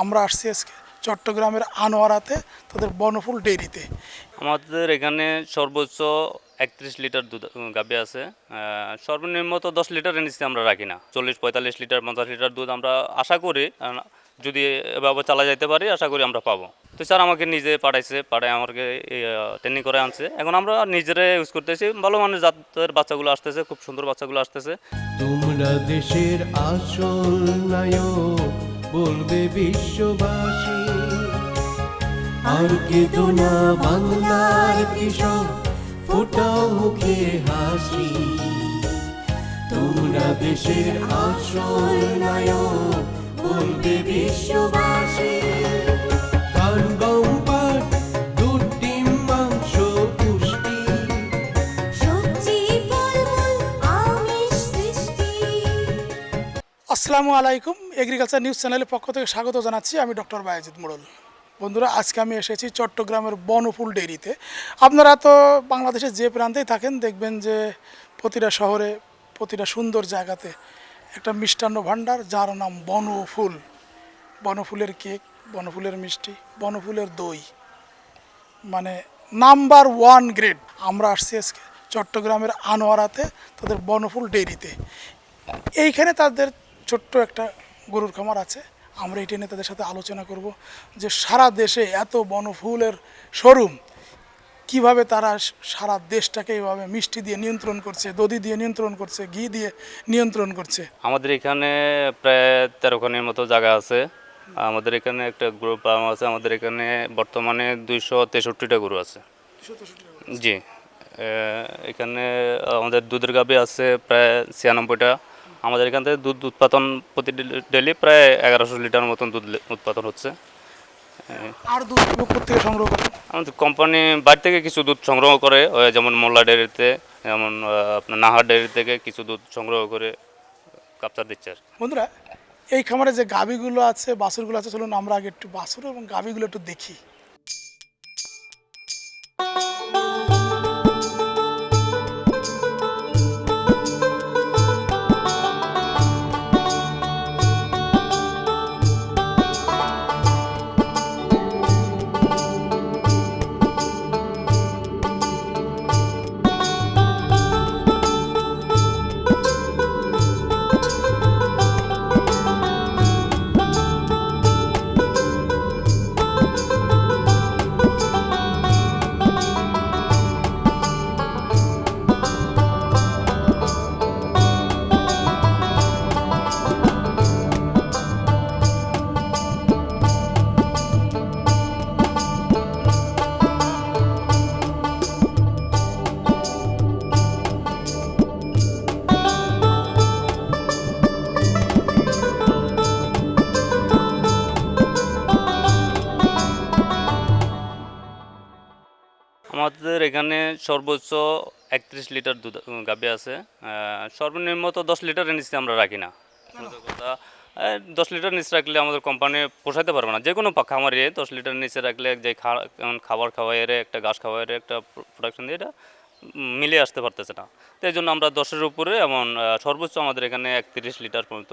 আমরা আসছি আজকে চট্টগ্রামের আনোয়ারাতে তাদের বনফুল ডেইরিতে। আমাদের এখানে সর্বোচ্চ একত্রিশ লিটার দুধ গাভী আছে। সর্বনিম্ন তো দশ লিটারের নিচে আমরা রাখি না। চল্লিশ পঁয়তাল্লিশ লিটার পঞ্চাশ লিটার দুধ আমরা আশা করি যদি এভাবে চালা যাইতে পারি আশা করি আমরা পাবো। তো স্যার আমাকে নিজে পাঠাইছে পাঠায় আমাকে ট্রেনিং করে আনছে। এখন আমরা নিজেরা ইউজ করতেছি। ভালো মানের জাতের বাচ্চাগুলো আসতেছে খুব সুন্দর বাচ্চাগুলো আসতেছে। তোমরা দেশের আসল নায়ক। বলবে বিশ্ববাসী, আর কেঁদো না বাংলার কৃষক? ফোটাও মুখে হাসি। তোমরা দেশের আসল নায়ক, বলবে বিশ্ববাসী। আসসালামু আলাইকুম এগ্রিকালচার নিউজ চ্যানেলের পক্ষ থেকে স্বাগত জানাচ্ছি আমি ডক্টর বায়াজিদ মোড়ল। বন্ধুরা, আজকে আমি এসেছি চট্টগ্রামের বনফুল ডেইরিতে। আপনারা তো বাংলাদেশের যে প্রান্তেই থাকেন দেখবেন যে প্রতিটা শহরে, প্রতিটা সুন্দর জায়গাতে একটা মিষ্টান্ন ভাণ্ডার, যার নাম বনফুল। বনফুলের কেক, বনফুলের মিষ্টি, বনফুলের দই। মানে নাম্বার ওয়ান গ্রেড। আমরা আসছি আজকে চট্টগ্রামের আনোয়ারাতে, তাদের বনফুল ডেইরিতে। এইখানে তাদের ছোট্ট একটা গরুর খামার আছে। আমরা এটা নিয়ে তাদের সাথে আলোচনা করব যে সারা দেশে এত বনফুলের শোরুম কীভাবে তারা সারা দেশটাকে এইভাবে মিষ্টি দিয়ে নিয়ন্ত্রণ করছে দধি দিয়ে নিয়ন্ত্রণ করছে ঘি দিয়ে নিয়ন্ত্রণ করছে? আমাদের এখানে প্রায় তেরোখানির মতো জায়গা আছে। আমাদের এখানে একটা গ্রুপ ফার্ম আছে আমাদের এখানে বর্তমানে দুইশো তেষট্টিটা গরু আছে। জি। এখানে আমাদের দুধের গাভী আছে প্রায় ছিয়ানব্বইটা। আমাদের এখান থেকে দুধ উৎপাদন প্রতি ডেলি প্রায় এগারোশো লিটার মতন দুধ উৎপাদন হচ্ছে। আর দুধগুলো থেকে সংগ্রহ করে? আমাদের কোম্পানি বাড়ি থেকে কিছু দুধ সংগ্রহ করে যেমন মোল্লা ডেয়ারিতে যেমন আপনার নাহার ডেয়ারি থেকে কিছু দুধ সংগ্রহ করে কাপচার দিচ্ছে আর। বন্ধুরা এই খামারে যে গাভীগুলো আছে বাছুরগুলো আছে চলুন আমরা আগে একটু বাছুর এবং গাভীগুলো একটু দেখি। এখানে সর্বোচ্চ একত্রিশ লিটার দুধ গাভী আছে। সর্বনিম্ন তো দশ লিটারের নিচে আমরা রাখি না। কথা দশ লিটার নিচে রাখলে আমাদের কোম্পানি পোষাতে পারবে না। যে কোনো খামারে দশ লিটার নিচে রাখলে যে খাবার খাওয়াইরে একটা ঘাস খাওয়াইরে একটা প্রোডাকশন দিয়ে এটা মিলিয়ে আসতে পারতেছে না। তো এই জন্য আমরা দশের উপরে এমন সর্বোচ্চ আমাদের এখানে একত্রিশ লিটার পর্যন্ত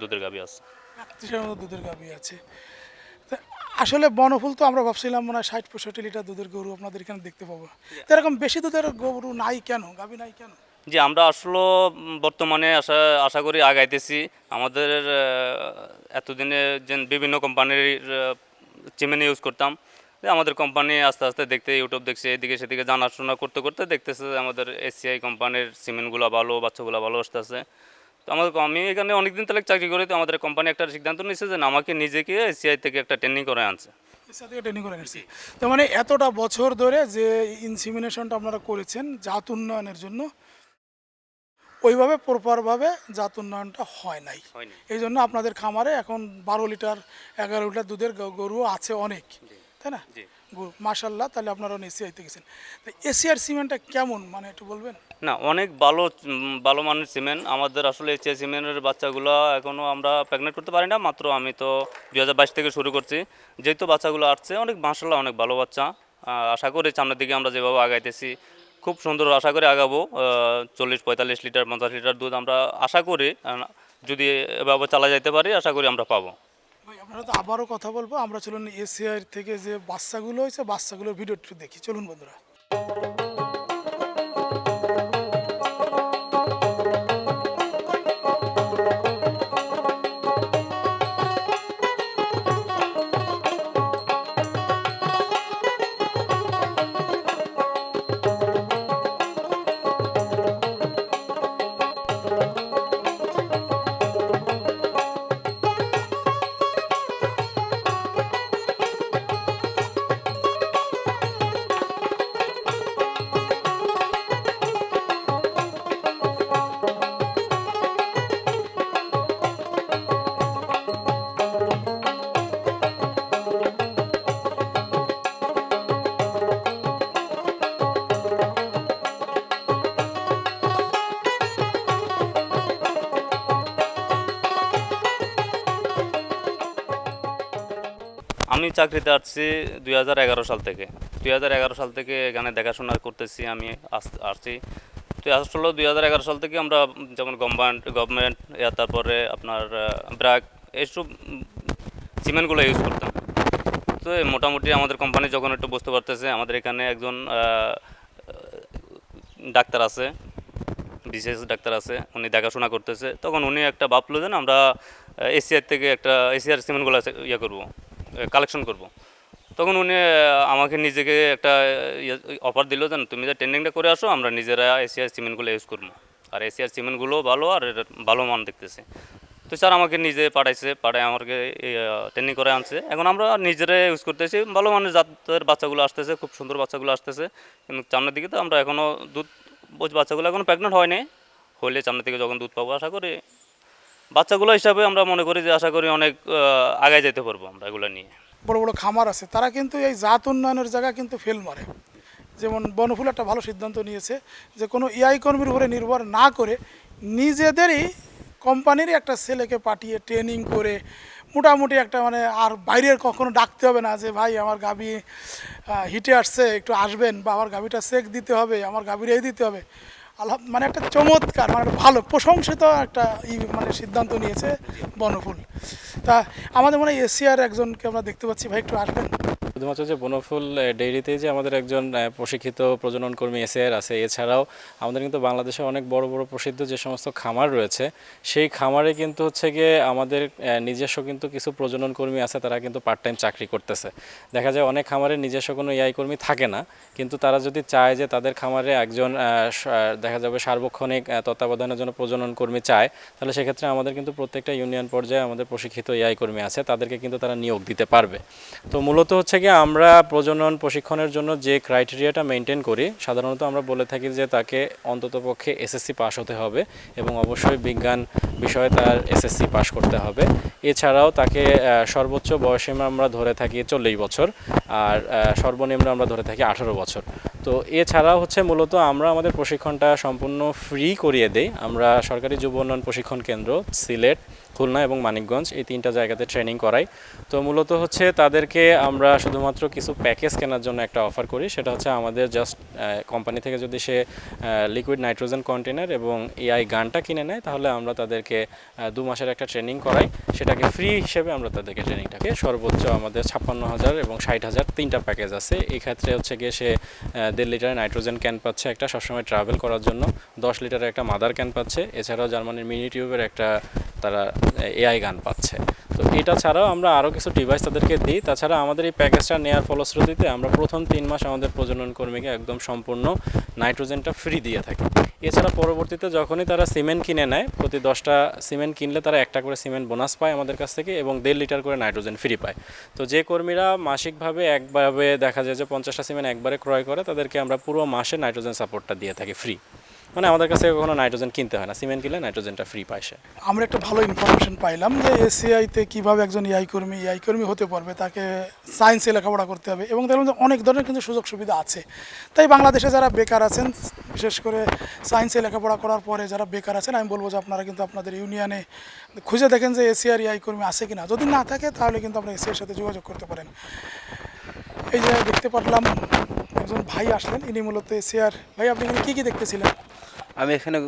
দুধের গাভী আছে। একত্রিশের মতো দুধের গাভী আছে। আসলে বনফুল তো আমরা ভাবছিলাম মনে হয় ষাট পঁয়ষট্টি লিটার দুধের গরু আপনাদের এখানে দেখতে পাবো। এরকম বেশি দুধের গরু নাই কেন? গাভী নাই কেন? যে আমরা আসলে বর্তমানে আশা আশা করি আগাইতেছি। আমাদের এতদিনে যে বিভিন্ন কোম্পানির চিমেন ইউজ করতাম। আমাদের কোম্পানি আস্তে আস্তে দেখতে, ইউটিউব দেখছে, এদিকে সেদিকে জানাশোনা করতে করতে দেখতেছে আমাদের এসিআই কোম্পানির সিমেন্টগুলো ভালো, বাচ্চাগুলো ভালো আসতেছে। আমাদের আমি এখানে অনেকদিন তাহলে চাকরি করি তো আমাদের কোম্পানি একটা সিদ্ধান্ত নিয়েছে যে আমাকে নিজেকে এসিআই থেকে একটা ট্রেনিং করে আনছে। ট্রেনিং করে নিচ্ছি তো মানে এতটা বছর ধরে যে ইনসিমিনেশনটা আপনারা করেছেন জাত উন্নয়নের জন্য ওইভাবে প্রপারভাবে জাত উন্নয়নটা হয় নাই। এই জন্য আপনাদের খামারে এখন বারো লিটার এগারো লিটার দুধের গরু আছে অনেক। তাই না? জি। মাসাল্লাহ তাহলে আপনারা এসিআইতে গেছেন। তো এসিআর সিমেন্টটা কেমন? মানে একটু বলবেন? না অনেক ভালো ভালো মানের সিমেন্ট। আমাদের আসলে এইচ সিমেন্টের বাচ্চাগুলো এখনও আমরা প্রেগনেন্ট করতে পারি না। মাত্র আমি তো দু হাজার বাইশ থেকে শুরু করছি। যেহেতু বাচ্চাগুলো আসছে অনেক মাসাল্লাহ অনেক ভালো বাচ্চা। আশা করি সামনের দিকে আমরা যেভাবে আগাইতেছি খুব সুন্দর আশা করে আগাবো। চল্লিশ পঁয়তাল্লিশ লিটার পঞ্চাশ লিটার দুধ আমরা আশা করি। যদি এভাবে চালা যাইতে পারি আশা করি আমরা পাবো। আপনারা তো আবারও কথা বলব। আমরা চলুন এসিআই থেকে যে বাচ্চাগুলো হয়েছে, বাচ্চাগুলোর ভিডিও একটু দেখি। চলুন বন্ধুরা। আমি চাকরিতে আসছি দুই হাজার এগারো সাল থেকে। দুই হাজার এগারো সাল থেকে এখানে দেখাশোনা করতেছি আমি, আস- আসছি। তো আসলে দুই হাজার এগারো সাল থেকে আমরা যেমন গভর্নমেন্ট গভর্নমেন্ট তারপরে আপনার ব্র্যাক এইসব সিমেন্টগুলো ইউজ করতাম। তো মোটামুটি আমাদের কোম্পানি যখন একটু বুঝতে পারতেছে, আমাদের এখানে একজন ডাক্তার আছে, বিশেষ ডাক্তার আছে, উনি দেখাশোনা করতেছে। তখন উনি একটা ভাবলো যে আমরা এসিআর থেকে একটা এসিআর সিমেন্টগুলো ইয়ে করব। কালেকশন করব। তখন উনি আমাকে নিজেকে একটা অফার দিল যে না, তুমি যে ট্রেনিংটা করে আসো আমরা নিজেরা এসিআর সিমেন্টগুলো ইউজ করব। আর এসিআর সিমেন্টগুলো ভালো আর ভালো মান দেখতেছে। তো স্যার আমাকে নিজে পাঠাইছে পাঠায় আমাকে ট্রেনিং করে আনছে। এখন আমরা নিজেরা ইউজ করতেছি ভালো মানের জাতের বাচ্চাগুলো আসতেছে খুব সুন্দর বাচ্চাগুলো আসতেছে। কিন্তু সামনের দিকে তো আমরা এখনও দুধ বাচ্চাগুলো এখনও প্রেগনেন্ট হয়নি হলে সামনের দিকে যখন দুধ পাবো আশা করি বাচ্চাগুলো হিসাবে আমরা মনে করি যে আশা করি অনেক আগায় যেতে পারব আমরা এগুলো নিয়ে। বড় বড় খামার আছে তারা কিন্তু এই জাত উন্নয়নের জায়গা কিন্তু ফেল মারে। যেমন বনফুল একটা ভালো সিদ্ধান্ত নিয়েছে যে কোনো এআই কর্মীর উপরে নির্ভর না করে নিজেদেরই কোম্পানিরই একটা ছেলেকে পাঠিয়ে ট্রেনিং করে মোটামুটি একটা মানে আর বাইরের কখনো ডাকতে হবে না যে ভাই আমার আহ, হিটে আসছে একটু আসবেন বা আমার গাভিটা সেক দিতে হবে আমার গাভির এই দিতে হবে। মানে একটা চমৎকার মানে ভালো, প্রশংসিত একটা ই মানে সিদ্ধান্ত নিয়েছে বনফুল। তা আমাদের মনে হয় এশিয়ার একজনকে আমরা দেখতে পাচ্ছি। ভাই, একটু আসবেন? শুধুমাত্র যে বনফুল ডেইরিতেই যে আমাদের একজন প্রশিক্ষিত প্রজনন কর্মী এসএআর আছে, এছাড়াও আমাদের কিন্তু বাংলাদেশে অনেক বড় বড় প্রসিদ্ধ যে সমস্ত খামার রয়েছে, সেই খামারে কিন্তু হচ্ছে গিয়ে আমাদের নিজস্ব কিন্তু কিছু প্রজনন কর্মী আছে, তারা কিন্তু পার্ট টাইম চাকরি করতেছে। দেখা যায় অনেক খামারে নিজস্ব কোনো এআই কর্মী থাকে না, কিন্তু তারা যদি চায় যে তাদের খামারে একজন দেখা যাবে সার্বক্ষণিক তত্ত্বাবধানের জন্য প্রজনন কর্মী চায়, তাহলে সেক্ষেত্রে আমাদের কিন্তু প্রত্যেকটা ইউনিয়ন পর্যায়ে আমাদের প্রশিক্ষিত এআই কর্মী আছে, তাদেরকে কিন্তু তারা নিয়োগ দিতে পারবে। তো মূলত হচ্ছে কি আমরা প্রজনন প্রশিক্ষণের জন্য যে ক্রাইটেরিয়াটা মেনটেন করি, সাধারণত আমরা বলে থাকি যে তাকে অন্তত পক্ষে এসএসসি পাস হতে হবে এবং অবশ্যই বিজ্ঞান বিষয়ে তার এসএসসি পাস করতে হবে। এছাড়াও তাকে সর্বোচ্চ বয়সীমা আমরা ধরে থাকি চল্লিশ বছর, আর সর্বনিম্ন আমরা ধরে থাকি আঠারো বছর। তো এছাড়াও হচ্ছে মূলত আমরা আমাদের প্রশিক্ষণটা সম্পূর্ণ ফ্রি করিয়ে দেই। আমরা সরকারি যুব উন্নয়ন প্রশিক্ষণ কেন্দ্র, সিলেট, খুলনা এবং মানিকগঞ্জ এই তিনটা জায়গাতে ট্রেনিং করাই। তো মূলত হচ্ছে তাদেরকে আমরা শুধুমাত্র কিছু প্যাকেজ কেনার জন্য একটা অফার করি। সেটা হচ্ছে আমাদের জাস্ট কোম্পানি থেকে যদি সে লিকুইড নাইট্রোজেন কন্টেনার এবং এআই গানটা কিনে নেয়, তাহলে আমরা তাদেরকে দু মাসের একটা ট্রেনিং করাই। সেটাকে ফ্রি হিসেবে আমরা তাদেরকে ট্রেনিংটাকে সর্বোচ্চ আমাদের ছাপ্পান্ন হাজার এবং ষাট হাজার তিনটা প্যাকেজ আছে। এই ক্ষেত্রে হচ্ছে গিয়ে সে দেড় লিটারের নাইট্রোজেন ক্যান পাচ্ছে একটা সবসময় ট্রাভেল করার জন্য, দশ লিটারের একটা মাদার ক্যান পাচ্ছে, এছাড়াও জার্মানির মিনি টিউবের একটা তারা এআই গান পাচ্ছে। তো এটা ছাড়াও আমরা আরও কিছু ডিভাইস তাদেরকে দিই, তাছাড়া আমাদের এই প্যাকেজটা নেওয়ার ফলশ্রুতিতে আমরা প্রথম তিন মাস আমাদের প্রজনন কর্মীকে একদম সম্পূর্ণ নাইট্রোজেনটা ফ্রি দিয়ে থাকি। এছাড়া পরবর্তীতে যখনই তারা সিমেন্ট কিনে নেয়, প্রতি দশটা সিমেন্ট কিনলে তারা একটা করে সিমেন্ট বোনাস পায় আমাদের কাছ থেকে এবং দেড় লিটার করে নাইট্রোজেন ফ্রি পায়। তো যে কর্মীরা মাসিকভাবে একভাবে দেখা যায় যে পঞ্চাশটা সিমেন্ট একবারে ক্রয় করে, তাদেরকে আমরা পুরো মাসে নাইট্রোজেন সাপোর্টটা দিয়ে থাকি ফ্রি মানে আমাদের কাছে কখনো নাইট্রোজেন কিনতে হয় না। সিমেন্ট কিনলে নাইট্রোজেনটা ফ্রি পায় সে। আমরা একটা ভালো ইনফরমেশন পাইলাম যে এসিআইতে কীভাবে একজন এআই কর্মী এআই কর্মী হতে পারবে, তাকে সায়েন্সে লেখাপড়া করতে হবে এবং দেখলাম যে অনেক ধরনের কিন্তু সুযোগ সুবিধা আছে। তাই বাংলাদেশে যারা বেকার আছেন, বিশেষ করে সায়েন্সে লেখাপড়া করার পরে যারা বেকার আছেন, আমি বলব যে আপনারা কিন্তু আপনাদের ইউনিয়নে খুঁজে দেখেন যে এসিআর এআই কর্মী আছে কিনা। যদি না থাকে, তাহলে কিন্তু আপনারা এসিআর সাথে যোগাযোগ করতে পারেন। এই যে দেখতে পারলাম, একজন ভাই আসলেন, ইনি মূলত এসিআর ভাই, আপনি কী কী দেখতেছিলেন? আমি এখানে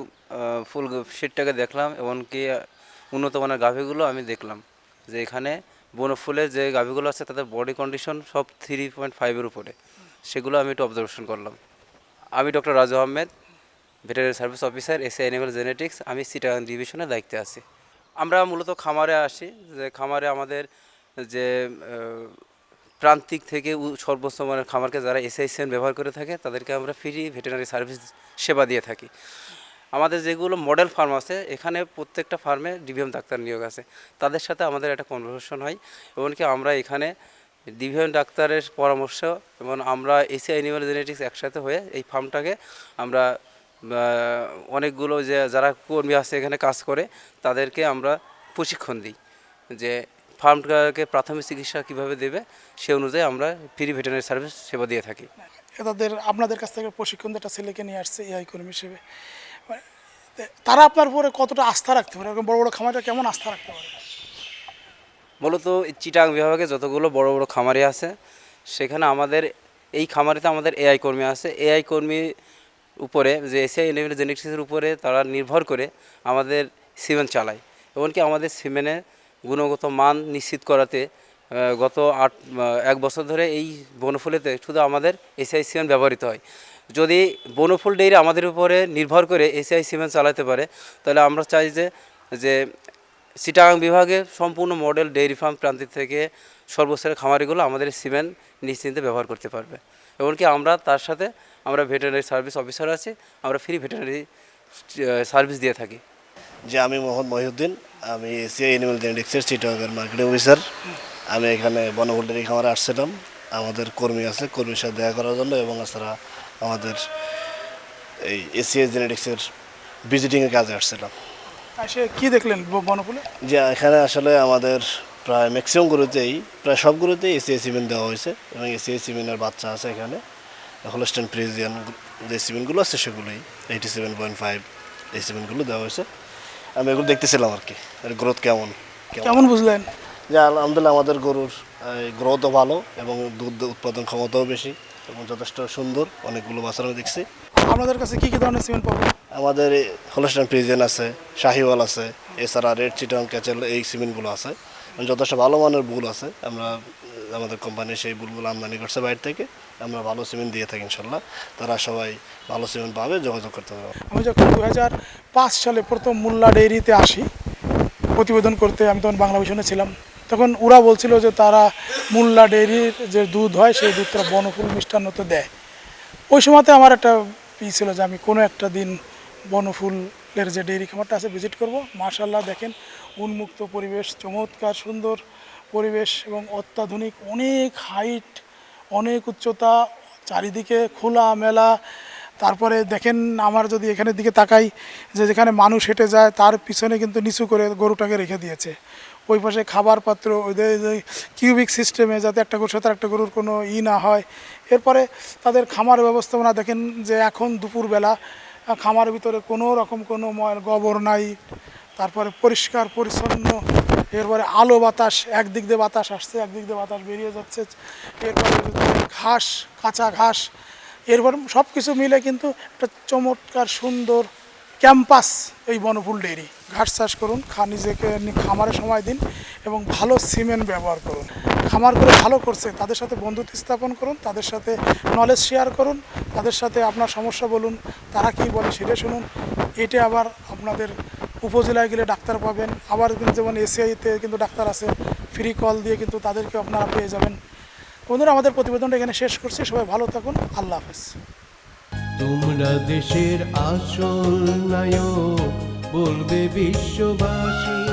ফুল শিটটাকে দেখলাম এমনকি উন্নত মানের গাভিগুলো আমি দেখলাম যে এখানে বনফুলের যে গাভীগুলো আছে তাদের বডি কন্ডিশন সব থ্রি পয়েন্ট ফাইভের উপরে। সেগুলো আমি একটু অবজারভেশন করলাম। আমি doctor Raju Ahmed veterinary service officer ACI animal genetics আমি সিটাগাং ডিভিশনে দায়িত্বে আছি। আমরা মূলত খামারে আসি, যে খামারে আমাদের যে প্রান্তিক থেকে সর্বোচ্চ মানের খামারকে যারা এসআইসিএন ব্যবহার করে থাকে, তাদেরকে আমরা ফ্রি ভেটেরিনারি সার্ভিস সেবা দিয়ে থাকি। আমাদের যেগুলো মডেল ফার্ম আছে, এখানে প্রত্যেকটা ফার্মে ডিভিএম ডাক্তার নিয়োগ আছে। তাদের সাথে আমাদের একটা কনভারসেশন হয়, এমনকি আমরা এখানে ডিভিএম ডাক্তারের পরামর্শ এবং আমরা এসি অ্যানিমাল জেনেটিক্স একসাথে হয়ে এই ফার্মটাকে আমরা অনেকগুলো যে যারা কর্মী আছে এখানে কাজ করে, তাদেরকে আমরা প্রশিক্ষণ দিই। যে ফার্মটাকে প্রাথমিক চিকিৎসা কীভাবে দেবে সে অনুযায়ী আমরা ফ্রি ভেটেরিনারি সার্ভিস সেবা দিয়ে থাকি। তাদের আপনাদের কাছ থেকে প্রশিক্ষণ একটা ছেলেকে নিয়ে আসছে এআই কর্মী হিসেবে। মানে, তারা আপনার উপরে কতটা আস্থা রাখতে পারে? বড় বড় খামারে কেমন আস্থা রাখতে পারে? মূলত চিটাং বিভাগে যতগুলো বড় বড় খামারি আছে সেখানে আমাদের এই খামারিতে আমাদের এআই কর্মী আছে। এআই কর্মী উপরে যে এসিআই এনিমেল জেনেটিক্সের উপরে তারা নির্ভর করে আমাদের সিমেন্ট চালায়। এমনকি আমাদের সিমেন্টের গুণগত মান নিশ্চিত করাতে গত আট এক বছর ধরে এই বনফুলেতে শুধু আমাদের এসিআই সিমেন্ট ব্যবহৃত হয়। যদি বনফুল ডেইরি আমাদের উপরে নির্ভর করে এসিআই সিমেন্ট চালাতে পারে, তাহলে আমরা চাই যে যে চিটাগাং বিভাগে সম্পূর্ণ মডেল ডেইরি ফার্ম প্রান্তিক থেকে সর্বস্তরের খামারিগুলো আমাদের সিমেন্ট নিশ্চিন্তে ব্যবহার করতে পারবে। এমনকি আমরা তার সাথে আমরা ভেটেরিনারি সার্ভিস অফিসার আছি, আমরা ফ্রি ভেটেরিনারি সার্ভিস দিয়ে থাকি। যে আমি মোহাম্মদ মহিউদ্দিন আমি এসিআই অ্যানিমাল জেনেটিক্সের চিটাগার মার্কেটিং অফিসার আমি এখানে বনভোল্টারি খামারে আসছিলাম। আমাদের কর্মী আছে কর্মীর সাথে দেখা করার জন্য এবং এছাড়া আমাদের এই এসিআই জেনেটিক্সের ভিজিটিংয়ের কাজে আসছিলাম কি দেখলেন বনফুলে? যে এখানে আসলে আমাদের প্রায় ম্যাক্সিমাম গরুতেই প্রায় সব গরুতেই এসিআই সিমেন্ট দেওয়া হয়েছে এবং এসিআই সিমেন্টের বাচ্চা আছে এখানে। হলস্টেন প্রিজিয়ান যে সিমেন্টগুলো আছে সেগুলোই এইটি সেভেন পয়েন্ট ফাইভ এই সিমেন্টগুলো দেওয়া হয়েছে। আমি এগুলো দেখতেছিলাম আর কি। এর গ্রোথ কেমন? কেমন? বুঝলেন? যে আলহামদুলিল্লাহ আমাদের গরুর গ্রোথও ভালো এবং দুধ উৎপাদন ক্ষমতাও বেশি এবং যথেষ্ট সুন্দর। অনেকগুলো বাচ্চা আমি দেখছি। আপনাদের কাছে কী কী ধরনের সিমেন্ট পাবো আমাদের হলস্টান প্রিজেন আছে শাহিওয়াল আছে এছাড়া রেড চিটং ক্যাচেল এই সিমেন্টগুলো আছে। যথেষ্ট ভালো মানের বুল আছে। আমরা আমাদের কোম্পানি সেই বুলগুলো আমদানি করছে বাইরে থেকে, আমরা ভালো সিমেন্ট দিয়ে থাকি ইনশাল্লাহ। তারা সবাই ভালো সিমেন্ট পাবে, যোগাযোগ করতে পারবে। আমি যখন দু সালে প্রথম মোল্লা ডেইরিতে আসি, প্রতিবেদন করতে আমি তখন বাংলা ভিশনে ছিলাম, তখন ওরা বলছিল যে তারা মোল্লা ডেইরির যে দুধ হয়, সেই দুধটা বনফুল মিষ্টান্নতে দেয়। ওই সময়তে আমার একটা ই ছিল যে আমি কোনো একটা দিন বনফুলের যে ডেইরি খামারটা আছে, ভিজিট করব। মার্শাল্লাহ দেখেন, উন্মুক্ত পরিবেশ, চমৎকার, সুন্দর। পরিবেশ এবং অত্যাধুনিক অনেক হাইট অনেক উচ্চতা চারিদিকে খোলা মেলা। তারপরে দেখেন আমার যদি এখানের দিকে তাকাই যে যেখানে মানুষ হেঁটে যায় তার পিছনে কিন্তু নিচু করে গরুটাকে রেখে দিয়েছে। ওই পাশে খাবার পাত্র ওদের কিউবিক সিস্টেমে যাতে একটা গরুর সাথে একটা গরুর কোনো ই না হয়। এরপরে তাদের খামার ব্যবস্থাপনা দেখেন যে এখন দুপুরবেলা আহ, খামারের ভিতরে কোনো রকম কোনো গোবর নাই। তারপরে পরিষ্কার পরিচ্ছন্ন এরপরে আলো বাতাস, একদিক দিয়ে বাতাস আসছে, একদিক দিয়ে বাতাস বেরিয়ে যাচ্ছে। এরপরে ঘাস, কাঁচা ঘাস, এরপর সব কিছু মিলে কিন্তু একটা চমৎকার, সুন্দর ক্যাম্পাস এই বনফুল ডেয়ারি ঘাস চাষ করুন, খা নিজেকে খামারে সময় দিন এবং ভালো সিমেন্ট ব্যবহার করুন। খামার করে ভালো করছে, তাদের সাথে বন্ধুত্ব স্থাপন করুন, তাদের সাথে নলেজ শেয়ার করুন, তাদের সাথে আপনার সমস্যা বলুন, তারা কি বলে সেটা শুনুন। এটা আবার আপনাদের উপজেলায় গেলে ডাক্তার পাবেন, আবার কিন্তু যেমন এসিআইতে কিন্তু ডাক্তার আছে ফ্রি কল দিয়ে কিন্তু তাদেরকে আপনারা পেয়ে যাবেন। বন্ধুরা, আমাদের প্রতিবেদনটা এখানে শেষ করছি, সবাই ভালো থাকুন, আল্লাহ হাফেজ। তোমরা দেশের আসল নায়ক, বলবে বিশ্ববাসী।